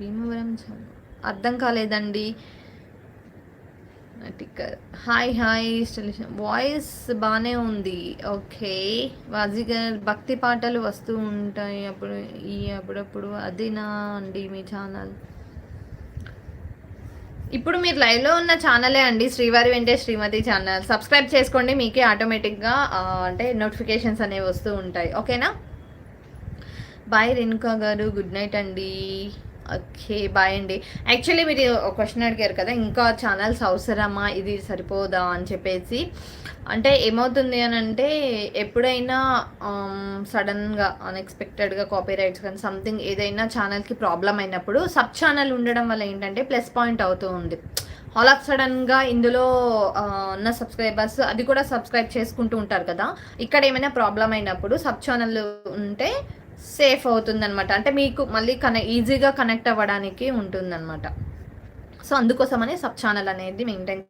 భీమవరం అర్థం కాలేదండి. Ticker hi hi voice బాగానే ఉంది. ఓకే. వాజిగర్ భక్తి పాటలు వస్తూ ఉంటాయి అప్పుడు ఈ అప్పుడప్పుడు. అదేనా అండి మీ ఛానల్. ఇప్పుడు మీరు లైవ్లో ఉన్న ఛానలే అండి. శ్రీవారి వెంటే శ్రీమతి ఛానల్. సబ్స్క్రైబ్ చేసుకోండి మీకే ఆటోమేటిక్గా అంటే నోటిఫికేషన్స్ అనేవి వస్తూ ఉంటాయి. ఓకేనా? బాయ్ రేణుకా గారు. గుడ్ నైట్ అండి. ఓకే బాయ్ అండి. యాక్చువల్లీ మీరు ఒక క్వశ్చన్ అడిగారు కదా ఇంకా ఛానల్స్ అవసరమా? ఇది సరిపోదా? అని చెప్పేసి. అంటే ఏమవుతుంది అని అంటే ఎప్పుడైనా సడన్గా అన్ఎక్స్పెక్టెడ్గా కాపీ రైట్స్ కానీ సంథింగ్ ఏదైనా ఛానల్కి ప్రాబ్లం అయినప్పుడు సబ్ ఛానల్ ఉండడం వల్ల ఏంటంటే ప్లస్ పాయింట్ అవుతూ ఉంది. ఆల్ ఆఫ్ సడన్గా ఇందులో uh, ఉన్న సబ్స్క్రైబర్స్ అది కూడా సబ్స్క్రైబ్ చేసుకుంటూ ఉంటారు కదా. ఇక్కడ ఏమైనా ప్రాబ్లం అయినప్పుడు సబ్ ఛానల్ ఉంటే సేఫ్ అవుతుందనమాట అంటే మీకు మళ్ళీ కన ఈజీగా కనెక్ట్ అవ్వడానికి ఉంటుందన్నమాట. సో అందుకోసమని సబ్ ఛానల్ అనేది మెయింటైన్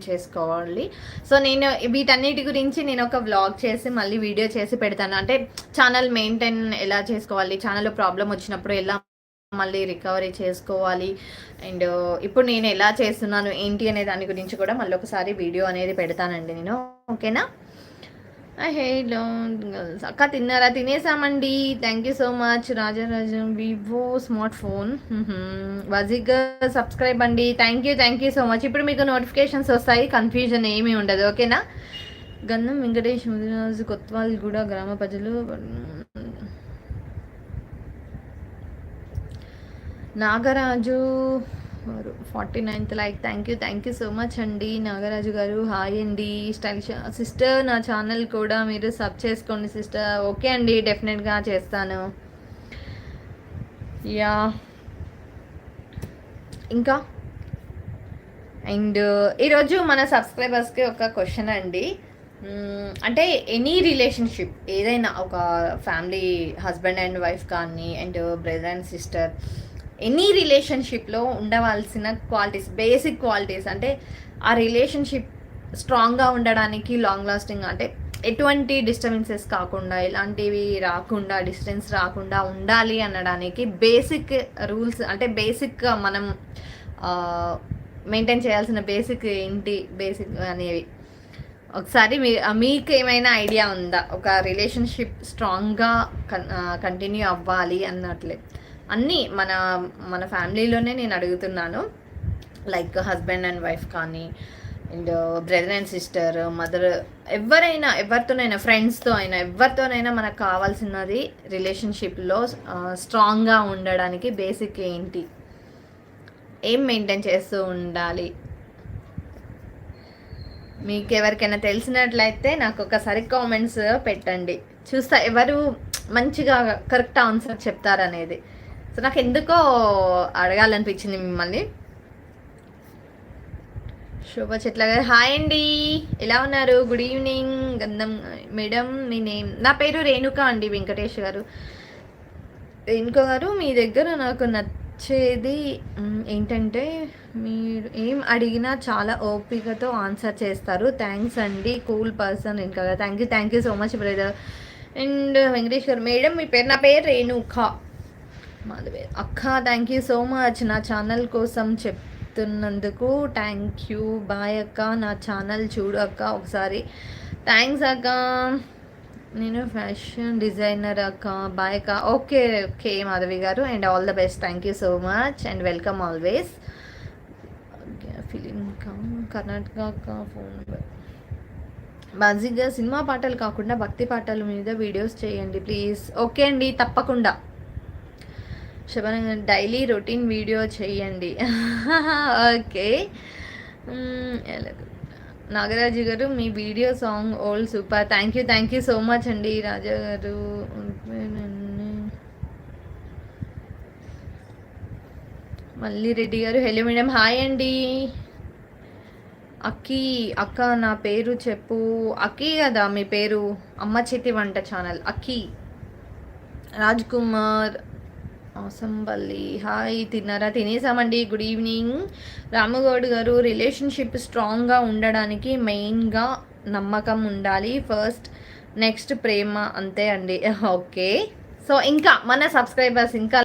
చేసుకోవాలి. సో నేను వీటన్నిటి గురించి నేను ఒక వ్లాగ్ చేసి మళ్ళీ వీడియో చేసి పెడతాను. అంటే ఛానల్ మెయింటైన్ ఎలా చేసుకోవాలి? ఛానల్లో ప్రాబ్లం వచ్చినప్పుడు ఎలా మళ్ళీ రికవరీ చేసుకోవాలి? అండ్ ఇప్పుడు నేను ఎలా చేస్తున్నాను? ఏంటి అనే దాని గురించి కూడా మళ్ళీ ఒకసారి వీడియో అనేది పెడతానండి నేను. ఓకేనా? హే గర్ల్స్ అక్క తిన్నారా? తినేసామండి. Thank you so much Rajarajam Vivo smart phone. వజిగా subscribe అండి. Thank you thank you so much ఇప్పుడు మీకు నోటిఫికేషన్స్ వస్తాయి. కన్ఫ్యూజన్ ఏమీ ఉండదు. ఓకేనా గంధం వెంకటేష్ ముదిరాజు కొత్వాల్ కూడా గ్రామ ప్రజలు. Nagaraju forty ninth like thank you thank you so much అండి. నాగరాజు గారు హాయ్ అండి. స్టైలిష్ సిస్టర్ నా ఛానల్ కూడా మీరు సబ్ చేసుకోండి సిస్టర్. ఓకే అండి డెఫినెట్గా చేస్తాను. యా ఇంకా? అండ్ ఈరోజు మన సబ్స్క్రైబర్స్కి ఒక క్వశ్చన్ అండి. అంటే ఎనీ రిలేషన్షిప్ ఏదైనా ఒక ఫ్యామిలీ హస్బెండ్ అండ్ వైఫ్ కానీ and brother and sister any రిలేషన్షిప్లో ఉండవలసిన క్వాలిటీస్ బేసిక్ క్వాలిటీస్ అంటే ఆ రిలేషన్షిప్ స్ట్రాంగ్గా ఉండడానికి లాంగ్ లాస్టింగ్ అంటే ఎటువంటి డిస్టర్బెన్సెస్ కాకుండా ఇలాంటివి రాకుండా డిస్టెన్స్ రాకుండా ఉండాలి అనడానికి బేసిక్ రూల్స్ అంటే బేసిక్ మనం మెయింటైన్ చేయాల్సిన బేసిక్ ఏంటి? బేసిక్ అనేవి. ఒకసారి మీ మీకు ఏమైనా ఐడియా ఉందా? ఒక రిలేషన్షిప్ స్ట్రాంగ్గా కంటిన్యూ అవ్వాలి అన్నట్లే. అన్నీ మన మన ఫ్యామిలీలోనే నేను అడుగుతున్నాను. లైక్ హస్బెండ్ అండ్ వైఫ్ కానీ and brother and sister mother ఎవరైనా ఎవరితోనైనా ఫ్రెండ్స్తో అయినా ఎవరితోనైనా మనకు కావాల్సినది రిలేషన్షిప్లో స్ట్రాంగ్గా ఉండడానికి బేసిక్ ఏంటి? ఏం మెయింటైన్ చేస్తూ ఉండాలి? మీకు ఎవరికైనా తెలిసినట్లయితే నాకు ఒకసారి కామెంట్స్ పెట్టండి. చూస్తా ఎవరు మంచిగా కరెక్ట్ ఆన్సర్ చెప్తారనేది. సో నాకు ఎందుకో అడగాలనిపించింది మిమ్మల్ని. శోభ చెట్ల గారు హాయ్ అండి. ఎలా ఉన్నారు? Good evening. గంధం మేడం మీ నేమ్? నా పేరు రేణుక అండి వెంకటేష్ గారు. రేణుక గారు మీ దగ్గర నాకు నచ్చేది ఏంటంటే మీరు ఏం అడిగినా చాలా ఓపికతో ఆన్సర్ చేస్తారు. థ్యాంక్స్ అండి. కూల్ పర్సన్ రేణుక గారు. Thank you thank you so much brother. And Venkatesh గారు మేడం మీ పేరు నా పేరు రేణుక. మాధవి. అక్క థ్యాంక్ యూ సో మచ్ నా ఛానల్ కోసం చెప్తున్నందుకు థ్యాంక్ యూ బాయ్ అక్క. నా ఛానల్ చూడు అక్క ఒకసారి. థ్యాంక్స్ అక్క. నేను ఫ్యాషన్ డిజైనర్ అక్క. బాయ్ అక్క. ఓకే ఓకే మాధవి గారు. And all the best thank you so much and welcome always film Karnataka phone number బాజీగా cinema పాటలు కాకుండా భక్తి పాటల మీద వీడియోస్ చేయండి ప్లీజ్ ఓకే అండి తప్పకుండా. శబన డైలీ రొటీన్ వీడియో చేయండి. ఓకే. నాగరాజు గారు మీ video song old super. Thank you thank you so much అండి. రాజా గారు మళ్ళీ రెడ్డి గారు హలో మేడం. హాయ్ అండి. అక్కి అక్క నా పేరు చెప్పు. అక్కి కదా మీ పేరు? అమ్మ చేతి వంట ఛానల్. అక్కి. రాజ్ కుమార్. అవసంబల్లి హాయ్ తిన్నారా? తినేసామండి. Good evening. రామగౌడ్ గారు రిలేషన్షిప్ స్ట్రాంగ్గా ఉండడానికి మెయిన్గా నమ్మకం ఉండాలి. ఫస్ట్ నెక్స్ట్ ప్రేమ అంతే అండి. ఓకే. సో ఇంకా మన సబ్స్క్రైబర్స్ ఇంకా